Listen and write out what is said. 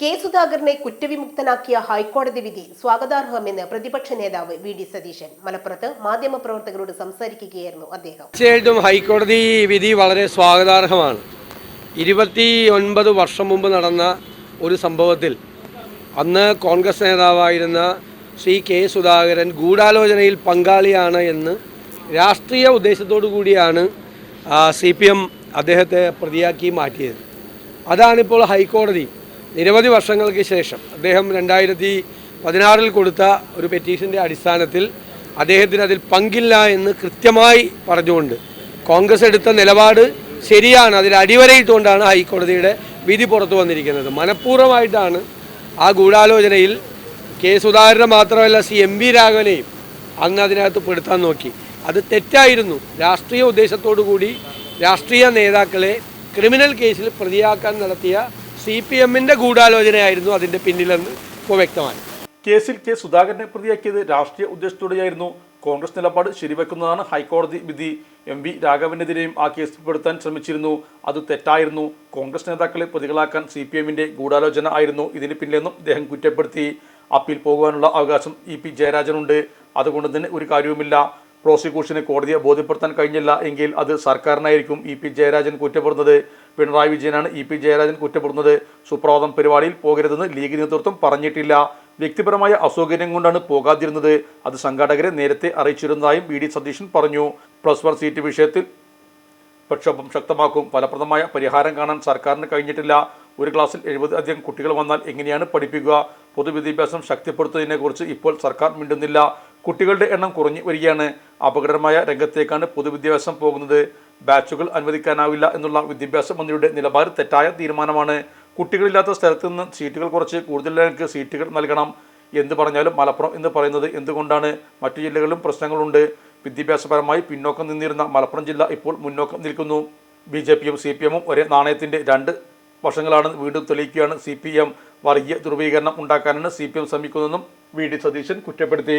K സുധാകരനെ കുറ്റവിമുക്തനാക്കിയ ഹൈക്കോടതി വിധി സ്വാഗതാർഹമെന്ന് പ്രതിപക്ഷ നേതാവ് വി ഡി സതീശൻ. മലപ്പുറത്ത് മാധ്യമപ്രവർത്തകരോട് സംസാരിക്കുകയായിരുന്നു അദ്ദേഹം. തീർച്ചയായിട്ടും ഹൈക്കോടതി വിധി വളരെ സ്വാഗതാർഹമാണ്. ഇരുപത്തി ഒൻപത് വർഷം മുമ്പ് നടന്ന ഒരു സംഭവത്തിൽ അന്ന് കോൺഗ്രസ് നേതാവായിരുന്ന ശ്രീ കെ സുധാകരൻ ഗൂഢാലോചനയിൽ പങ്കാളിയാണ് എന്ന് രാഷ്ട്രീയ ഉദ്ദേശത്തോടു കൂടിയാണ് സി പി എം അദ്ദേഹത്തെ പ്രതിയാക്കി മാറ്റിയത്. അതാണിപ്പോൾ ഹൈക്കോടതി നിരവധി വർഷങ്ങൾക്ക് ശേഷം അദ്ദേഹം രണ്ടായിരത്തി പതിനാറിൽ കൊടുത്ത ഒരു പെറ്റീഷന്റെ അടിസ്ഥാനത്തിൽ അദ്ദേഹത്തിന് അതിൽ പങ്കില്ല എന്ന് കൃത്യമായി പറഞ്ഞുകൊണ്ട് കോൺഗ്രസ് എടുത്ത നിലപാട് ശരിയാണ്. അതിൽ അടിവരയിട്ടുകൊണ്ടാണ് ഹൈക്കോടതിയുടെ വിധി പുറത്തു വന്നിരിക്കുന്നത്. മനഃപൂർവമായിട്ടാണ് ആ ഗൂഢാലോചനയിൽ കെ സുധാകരനെ മാത്രമല്ല സി എം വി രാഘവനെയും അന്ന് അതിനകത്ത് പെടുത്താൻ നോക്കി. അത് തെറ്റായിരുന്നു. രാഷ്ട്രീയ ഉദ്ദേശത്തോടു കൂടി രാഷ്ട്രീയ നേതാക്കളെ ക്രിമിനൽ കേസിൽ പ്രതിയാക്കാൻ നടത്തിയ സി പി എമ്മിന്റെ ഗൂഢാലോചനയായിരുന്നു അതിന്റെ പിന്നിലെന്ന് ഇപ്പോൾ വ്യക്തമായി കേസിൽ കെ സുധാകരനെ പ്രതിയാക്കിയത് രാഷ്ട്രീയ ഉദ്ദേശത്തോടെയായിരുന്നു കോൺഗ്രസ് നിലപാട് ശരിവെക്കുന്നതാണ് ഹൈക്കോടതി വിധി. എം വി രാഘവനെതിരെയും ആ കേസ് പെടുത്താൻ ശ്രമിച്ചിരുന്നു. അത് തെറ്റായിരുന്നു. കോൺഗ്രസ് നേതാക്കളെ പ്രതികളാക്കാൻ സി പി എമ്മിന്റെ ഗൂഢാലോചന ആയിരുന്നു. ഇതിന് പിന്നിലെന്നും അദ്ദേഹം കുറ്റപ്പെടുത്തി. അപ്പീൽ പോകുവാനുള്ള അവകാശം ഇ പി ജയരാജനുണ്ട്. അതുകൊണ്ട് തന്നെ ഒരു കാര്യവുമില്ല. പ്രോസിക്യൂഷന് കോടതിയെ ബോധ്യപ്പെടുത്താൻ കഴിഞ്ഞില്ല എങ്കിൽ അത് സർക്കാരിനായിരിക്കും ഇ പി ജയരാജൻ കുറ്റപ്പെടുന്നത്. പിണറായി വിജയനാണ് ഇ പി ജയരാജൻ കുറ്റപ്പെടുന്നത്. സുപ്രഭാതം പരിപാടിയിൽ പോകരുതെന്ന് ലീഗ് നേതൃത്വം പറഞ്ഞിട്ടില്ല. വ്യക്തിപരമായ അസൗകര്യം കൊണ്ടാണ് പോകാതിരുന്നത്. അത് സംഘാടകരെ നേരത്തെ അറിയിച്ചിരുന്നതായും വി ഡി സതീശൻ പറഞ്ഞു. പ്ലസ് വൺ സീറ്റ് വിഷയത്തിൽ പ്രക്ഷോഭം ശക്തമാക്കും. ഫലപ്രദമായ പരിഹാരം കാണാൻ സർക്കാരിന് കഴിഞ്ഞിട്ടില്ല. ഒരു ക്ലാസ്സിൽ എഴുപത് അധികം കുട്ടികൾ വന്നാൽ എങ്ങനെയാണ് പഠിപ്പിക്കുക? പൊതുവിദ്യാഭ്യാസം ശക്തിപ്പെടുത്തുന്നതിനെക്കുറിച്ച് ഇപ്പോൾ സർക്കാർ മിണ്ടുന്നില്ല. കുട്ടികളുടെ എണ്ണം കുറഞ്ഞു വരികയാണ്. അപകടകരമായ രംഗത്തേക്കാണ് പൊതുവിദ്യാഭ്യാസം പോകുന്നത്. ബാച്ചുകൾ അനുവദിക്കാനാവില്ല എന്നുള്ള വിദ്യാഭ്യാസ മന്ത്രിയുടെ നിലപാട് തെറ്റായ തീരുമാനമാണ്. കുട്ടികളില്ലാത്ത സ്ഥലത്ത് നിന്ന് സീറ്റുകൾ കുറച്ച് കൂടുതൽ കൂടുതലേക്ക് സീറ്റുകൾ നൽകണം. എന്ത് പറഞ്ഞാലും മലപ്പുറം എന്ന് പറയുന്നത് എന്തുകൊണ്ടാണ്? മറ്റു ജില്ലകളിലും പ്രശ്നങ്ങളുണ്ട്. വിദ്യാഭ്യാസപരമായി പിന്നോക്കം നിന്നിരുന്ന മലപ്പുറം ജില്ല ഇപ്പോൾ മുന്നോക്കം നിൽക്കുന്നു. ബി ജെ പിയും സി പി എമ്മും ഒരേ നാണയത്തിന്റെ രണ്ട് വർഷങ്ങളാണ് വീണ്ടും തെളിയിക്കുകയാണ് സി പി എം. വർഗീയ ധ്രുവീകരണം ഉണ്ടാക്കാനാണ് സി പി എം ശ്രമിക്കുന്നതെന്നും വി ഡി സതീശൻ കുറ്റപ്പെടുത്തി.